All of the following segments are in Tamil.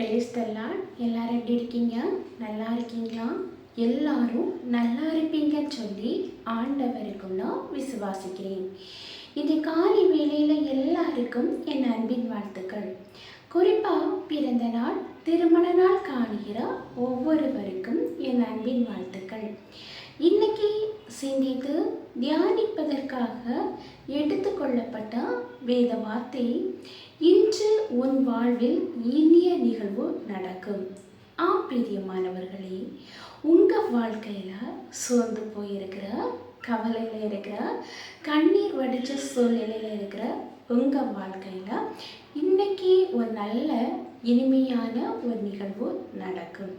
பிரேஸ் தல்லான் எல்லோரும் எப்படி இருக்கீங்க? நல்லா இருக்கீங்களா? எல்லாரும் நல்லா இருப்பீங்கன்னு சொல்லி ஆண்டவருக்கும் நான் விசுவாசிக்கிறேன். இது காலை வேளையில் எல்லாருக்கும் என் அன்பின் வாழ்த்துக்கள். குறிப்பாக பிறந்த நாள் திருமண நாள் காணுகிற ஒவ்வொருவருக்கும் என் அன்பின் வாழ்த்துக்கள். இன்னைக்கு சிந்தித்து தியானிப்பதற்காக எடுத்துக்கொள்ளப்பட்ட வேத வார்த்தை இன்று உன் வாழ்வில் இனிய நிகழ்வு நடக்கும். ஆம் பிரியமானவர்களே உங்கள் வாழ்க்கையில் சோர்ந்து போயிருக்கிற கவலையில் இருக்கிற கண்ணீர் வடித்த சூழ்நிலையில் இருக்கிற உங்கள் வாழ்க்கையில் இன்னைக்கு ஒரு நல்ல இனிமையான ஒரு நிகழ்வு நடக்கும்.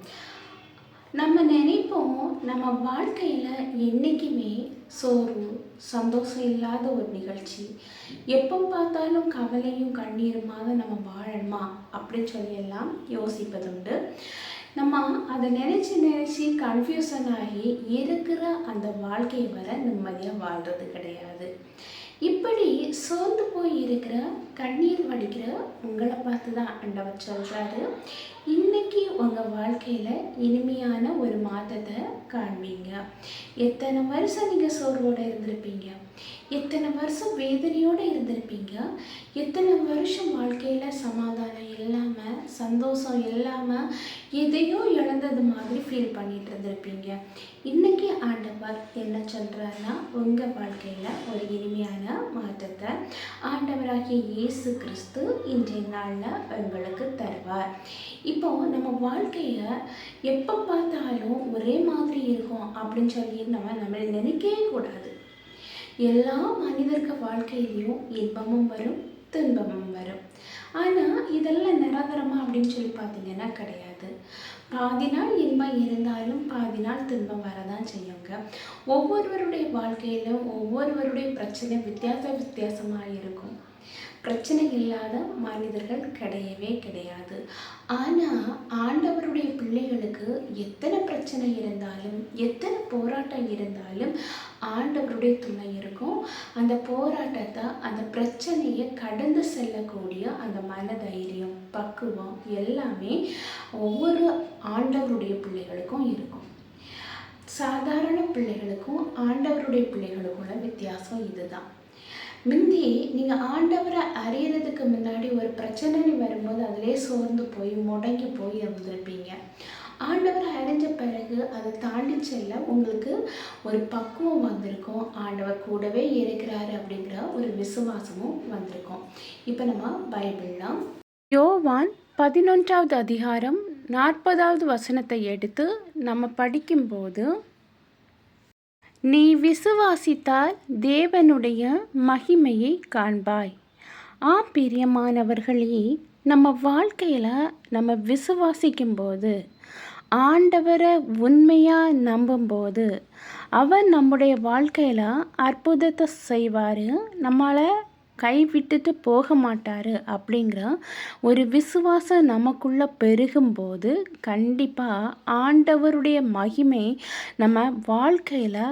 நம்ம நினைப்போம் நம்ம வாழ்க்கையில் என்றைக்குமே சோர்வு சந்தோஷம் இல்லாத ஒரு நிகழ்ச்சி. எப்போ பார்த்தாலும் கவலையும் கண்ணீருமாக நம்ம வாழணுமா? அப்படின்னு சொல்லி எல்லாம் யோசிப்பதுண்டு. நம்ம அதை நினச்சி நினச்சி கன்ஃபியூசன் ஆகி இருக்கிற அந்த வாழ்க்கையை வர நிம்மதியாக வாழ்கிறது கிடையாது. இப்படி சோர்ந்து போய் இருக்கிற கண்ணீர் வடிக்கிற உங்களை பார்த்து தான் அண்டவர் சொல்கிறாரு இன்னைக்கு உங்கள் வாழ்க்கையில் இனிமையான ஒரு மாற்றத்தை காண்பீங்க. எத்தனை வருஷம் நீங்கள் சோர்வோடு இருந்திருப்பீங்க? எத்தனை வருஷம் வேதனையோடு இருந்திருப்பீங்க? எத்தனை வருஷம் வாழ்க்கையில் சமாதானம் இல்லாமல் சந்தோஷம் இல்லாமல் எதையோ இழந்தது மாதிரி ஃபீல் பண்ணிட்டு இருந்திருப்பீங்க. இன்னைக்கு ஆண்டவர் என்ன சொல்கிறாருன்னா உங்கள் வாழ்க்கையில் ஒரு இனிமையான மாற்றத்தை ஆண்டவராகிய இயேசு கிறிஸ்து இன்றைய நாளில் உங்களுக்கு தருவார். இப்போ நம்ம வாழ்க்கையை எப்போ பார்த்தாலும் ஒரே மாதிரி இருக்கும் அப்படின்னு சொல்லி நம்ம நம்மளை நினைக்கவே கூடாது. எல்லா மனிதர்க வாழ்க்கையிலையும் இன்பமும் வரும் துன்பமும் வரும். ஆனால் இதெல்லாம் நிரந்தரமாக அப்படின்னு சொல்லி பார்த்தீங்கன்னா கிடையாது. பாதி நாள் இன்பம் இருந்தாலும் பாதி நாள் துன்பம் வரதான் செய்யுங்க. ஒவ்வொருவருடைய வாழ்க்கையிலும் ஒவ்வொருவருடைய பிரச்சனை வித்தியாச வித்தியாசமாக இருக்கும். பிரச்சனை இல்லாத மனிதர்கள் கிடையவே கிடையாது. ஆனால் ஆண்டவருடைய பிள்ளைகளுக்கு எத்தனை பிரச்சனை இருந்தாலும் எத்தனை போராட்டம் இருந்தாலும் ஆண்டவருடைய துணை இருக்கும். அந்த போராட்டத்தை அந்த பிரச்சனையை கடந்து செல்லக்கூடிய அந்த மனதைரியம் பக்குவம் எல்லாமே ஒவ்வொரு ஆண்டவருடைய பிள்ளைகளுக்கும் இருக்கும். சாதாரண பிள்ளைகளுக்கும் ஆண்டவருடைய பிள்ளைகளுக்குள்ள வித்தியாசம் இதுதான். முந்தி நீங்கள் ஆண்டவரை அறியறதுக்கு முன்னாடி ஒரு பிரச்சனைன்னு வரும்போது அதிலே சோர்ந்து போய் முடங்கி போய் இருந்திருப்பீங்க. ஆண்டவரை அடைஞ்ச பிறகு அதை தாண்டி செல்ல உங்களுக்கு ஒரு பக்குவம் வந்திருக்கும். ஆண்டவர் கூடவே இருக்கிறாரு அப்படிங்கிற ஒரு விசுவாசமும் வந்திருக்கும். இப்போ நம்ம பைபிள்லாம் யோவான் பதினொன்றாவது அதிகாரம் நாற்பதாவது வசனத்தை எடுத்து நம்ம படிக்கும்போது நீ விசுவாசித்தால் தேவனுடைய மகிமையை காண்பாய். ஆ பிரியமானவர்களே நம்ம வாழ்க்கையில் நம்ம விசுவாசிக்கும்போது ஆண்டவரை உண்மையாக நம்பும்போது அவர் நம்முடைய வாழ்க்கையில் அற்புதத்தை செய்வார் நம்மளை கைவிட்டுட்டு போக மாட்டார் அப்படிங்கிற ஒரு விசுவாசம் நமக்குள்ளே பெருகும்போது கண்டிப்பாக ஆண்டவருடைய மகிமை நம்ம வாழ்க்கையில்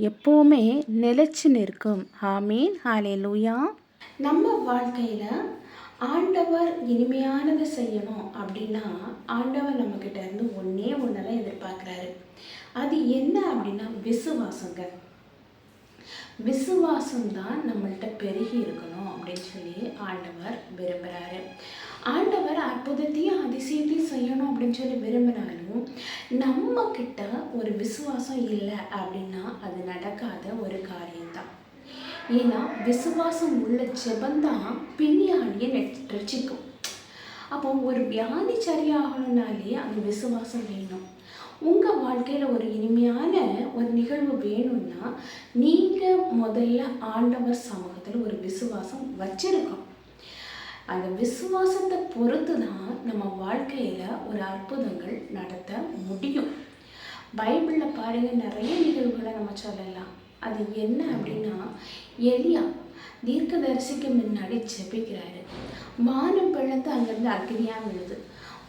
எப்போவுமே நிலைச்சு நிற்கும். ஆமீன். ஹாலே லூயா நம்ம வாழ்க்கையில் ஆண்டவர் இனிமையானதை செய்யணும் அப்படின்னா ஆண்டவர் நம்மக்கிட்ட இருந்து ஒன்றே ஒன்று எதிர்பார்க்குறாரு. அது என்ன அப்படின்னா விசுவாசங்கள் விசுவாசம் தான் நம்மள்கிட்ட பெருகி இருக்கணும் அப்படின்னு சொல்லி ஆண்டவர் விரும்புகிறாரு ஆண்டவர் அற்புதத்தையும் அதிசயத்தையும் செய்யணும் அப்படின்னு சொல்லி விரும்பினாலும் நம்ம கிட்ட ஒரு விசுவாசம் இல்லை அப்படின்னா அது நடக்காத ஒரு காரியம்தான். ஏன்னா விசுவாசம் உள்ள ஜெபந்தான் பின்னாடியே ரசிக்கும் அப்போ ஒரு வியாதி சரியாகணும்னாலே அந்த விசுவாசம் வேணும். உங்கள் வாழ்க்கையில் ஒரு இனிமையான ஒரு நிகழ்வு வேணும்னா நீங்கள் முதல்ல ஆண்டவர் சமூகத்தில் ஒரு விசுவாசம் வச்சுருக்கோம் அந்த விசுவாசத்தை பொறுத்து தான் நம்ம வாழ்க்கையில் ஒரு அற்புதங்கள் நடத்த முடியும். பைபிளில் பாருங்கள் நிறைய நிகழ்வுகளை நம்ம சொல்லலாம். அது என்ன அப்படின்னா எலியா தீர்க்கதரிசிக்கு முன்னாடி ஜெபிக்கிறாரு. வானம் பிளந்து அங்கேருந்து அக்னியாக விழுது.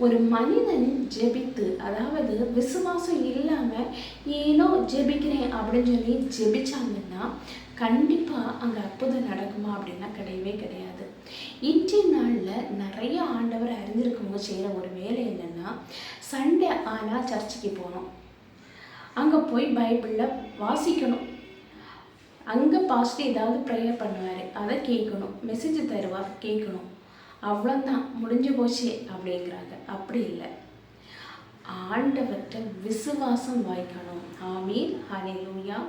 ஒரு மனிதன் ஜெபித்து அதாவது விசுவாசம் இல்லாமல் ஏனோ ஜெபிக்கிறேன் அப்படின்னு சொல்லி ஜெபிச்சாங்கன்னா கண்டிப்பாக அங்கே அற்புதம் நடக்குமா அப்படின்னா கிடையவே கிடையாது. இன்றைய நாளில் நிறைய ஆண்டவர் அறிஞ்சிருக்கவங்க செய்கிற ஒரு வேலை என்னென்னா சண்டே ஆனால் சர்ச்சுக்கு போகணும். அங்கே போய் பைபிளில் வாசிக்கணும். அங்கே பாஸ்ட் ஏதாவது ப்ரேயர் பண்ணுவார் அதை கேட்கணும். மெசேஜ் தருவார் கேட்கணும். அவ்வளோதான் முடிஞ்சு போச்சு அப்படிங்கிறாங்க. அப்படி இல்லை. ஆண்டவர்கிட்ட விசுவாசம் வாய்க்கணும். ஆமீன் ஹalleluya.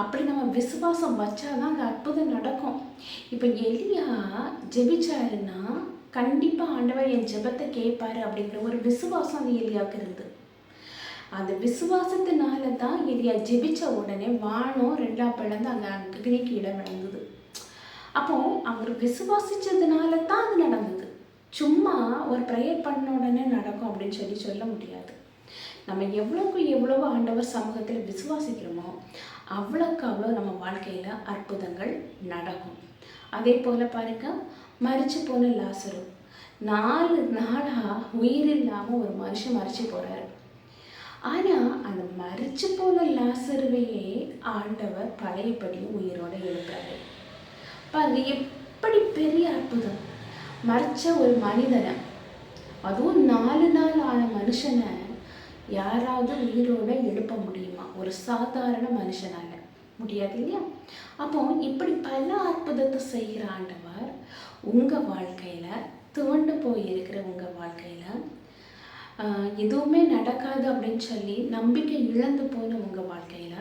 அப்படி நம்ம விசுவாசம் வச்சாதான் அங்கே அற்புதம் நடக்கும். இப்போ எலியா ஜெபிச்சாருன்னா கண்டிப்பாக ஆண்டவர் என் ஜெபத்தை கேட்பாரு அப்படிங்கிற ஒரு விசுவாசம் அந்த எலியாவுக்கு இருந்தது அந்த விசுவாசத்தினால தான் எலியா ஜெபிச்ச உடனே வானம் ரெண்டா பிளந்து அங்கே அக்னிக்கு இடம் விளங்குது. அப்போ அவர் விசுவாசிச்சதுனால தான் அது நடந்தது. சும்மா ஒரு ப்ரேயர் பண்ண உடனே நடக்கும் அப்படின்னு சொல்லி சொல்ல முடியாது. நம்ம எவ்வளோக்கு எவ்வளவோ ஆண்டவர் சமூகத்தில் விசுவாசிக்கிறோமோ அவ்வளோக்கு அவ்வளோ நம்ம வாழ்க்கையில் அற்புதங்கள் நடக்கும். அதே போல் பாருங்க மறிச்சு போன லாசரு. நாலு நாளாக உயிர் இல்லாமல் ஒரு மனுஷன் மறிச்சு போகிறாரு ஆனால் அந்த மறிச்சு போன லாசருவையே ஆண்டவர் பழையபடி உயிரோட எழுப்புறாரு. பாருங்க எப்படி பெரிய அற்புதம். மறைச்ச ஒரு மனிதனை அதுவும் நாலு நாள் ஆன மனுஷனை யாராவது உயிரோட எழுப்ப முடியுமா? ஒரு சாதாரண மனுஷனால. முடியாது இல்லையா? அப்போ இப்படி பல அற்புதத்தை செய்கிற ஆண்டவர் உங்கள் வாழ்க்கையில் துவண்டு போயிருக்கிற உங்கள் வாழ்க்கையில் எதுவுமே நடக்காது அப்படின்னு சொல்லி நம்பிக்கை இழந்து போன உங்கள் வாழ்க்கையில்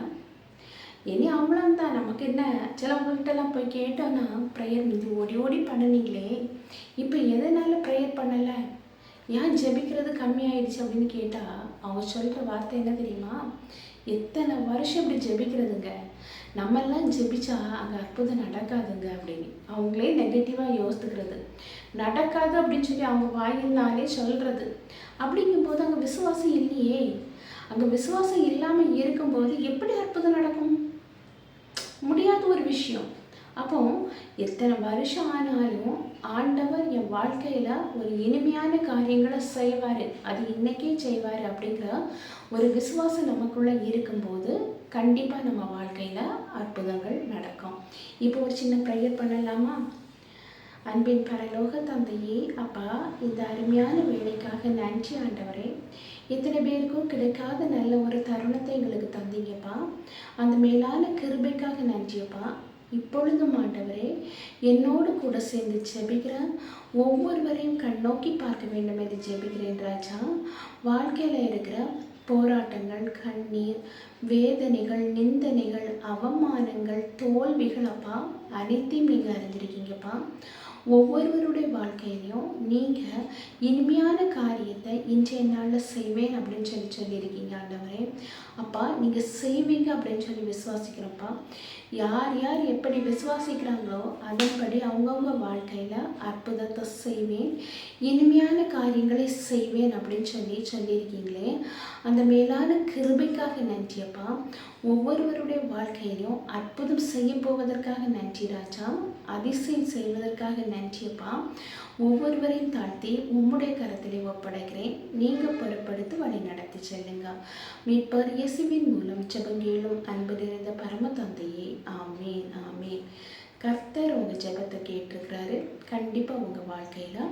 இனி அவ்வளோந்தான் நமக்கு என்ன? சிலவங்கள்ட்டெல்லாம் போய் கேட்டோன்னா ப்ரேயர் நீங்கள் ஓடி ஓடி பண்ணினீங்களே. இப்போ எதனால ப்ரேயர் பண்ணலை? ஏன் ஜெபிக்கிறது கம்மியாயிடுச்சு அப்படின்னு கேட்டால் அவங்க சொல்கிற வார்த்தை என்ன தெரியுமா? எத்தனை வருஷம் இப்படி ஜெபிக்கிறதுங்க? நம்மெல்லாம் ஜெபிச்சா அங்கே அற்புதம் நடக்காதுங்க அப்படின்னு. அவங்களே நெகட்டிவாக யோசித்துக்கிறது. நடக்காது அப்படின்னு சொல்லி அவங்க வாயினாலே சொல்கிறது அப்படிங்கும்போது அங்கே விசுவாசம் இல்லையே. அங்கே விசுவாசம் இல்லாமல் இருக்கும்போது எப்படி அற்புதம் நடக்கும்? முடியாத ஒரு விஷயம். அப்போ எத்தனை வருஷம் ஆனாலும் ஆண்டவர் என் வாழ்க்கையில் ஒரு இனிமையான காரியங்களை செய்வார். அது இன்னைக்கே செய்வார் அப்படிங்கிற ஒரு விசுவாசம் நமக்குள்ளே இருக்கும்போது கண்டிப்பாக நம்ம வாழ்க்கையில் அற்புதங்கள் நடக்கும். இப்போ ஒரு சின்ன ப்ரேயர் பண்ணலாமா? அன்பின் பரலோக தந்தையே அப்பா இந்த அருமையான வேலைக்காக நன்றி ஆண்டவரே. இத்தனை பேருக்கும் கிடைக்காத நல்ல ஒரு தருணத்தை எங்களுக்கு தந்தீங்கப்பா. அந்த மேலான கிருபைக்காக நன்றியப்பா. இப்பொழுதும் ஆண்டவரே என்னோடு கூட சேர்ந்து ஜெபிக்கிற ஒவ்வொருவரையும் கண்ணோக்கி பார்க்க வேண்டும் என்று ஜெபிக்கிறேன் ராஜா. வாழ்க்கையில் இருக்கிற போராட்டங்கள் கண்ணீர் வேதனைகள் நிந்தனைகள் அவமானங்கள் தோல்விகள் அப்பா அனைத்தையும் நீங்கள் அறிஞ்சிருக்கீங்கப்பா ஒவ்வொருவருடைய வாழ்க்கையிலையும் நீங்கள் இனிமையான காரியத்தை இன்றைய நாளில் செய்வேன் அப்படின்னு சொல்லி சொல்லியிருக்கீங்க ஆண்டவரே. அப்பா நீங்கள் செய்வீங்க அப்படின்னு சொல்லி விசுவாசிக்கிறப்பா யார் யார் எப்படி விசுவாசிக்கிறாங்களோ அதன்படி அவங்கவுங்க வாழ்க்கையில் அற்புதத்தை செய்வேன் இனிமையான காரியங்களை செய்வேன் அப்படின்னு சொல்லி சொல்லியிருக்கீங்களே. அந்த மேலான கிருபைக்காக நன்றியப்பா ஒவ்வொருவருடைய வாழ்க்கையிலும் அற்புதம் செய்ய போவதற்காக நன்றி ராஜா. அதிசயம் செய்வதற்காக நன்றியப்பா. ஒவ்வொருவரையும் தாழ்த்தி உம்முடைய கரத்திலே ஒப்படைக்கிறேன். நீங்கள் பொறுப்படுத்தி வழி நடத்தி செல்லுங்க. மீட்பர் இயேசுவின் மூலம் ஜெபங்கேளும் அன்பு நிறைந்த பரம தந்தையே ஆமேன் ஆமேன். கர்த்தர் உங்கள் ஜெபத்தை கேட்டிருக்கிறாரு. கண்டிப்பாக உங்கள் வாழ்க்கையில்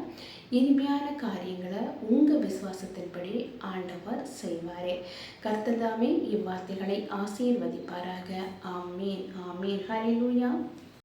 இனிமையான காரியங்களை உங்கள் விசுவாசத்தின்படி ஆண்டவர் செய்வாரே. கர்த்தர்தாமே இவ்வார்த்தைகளை ஆசீர்வதிப்பாராக. ஆமீன் ஆமீன். ஹalleluya.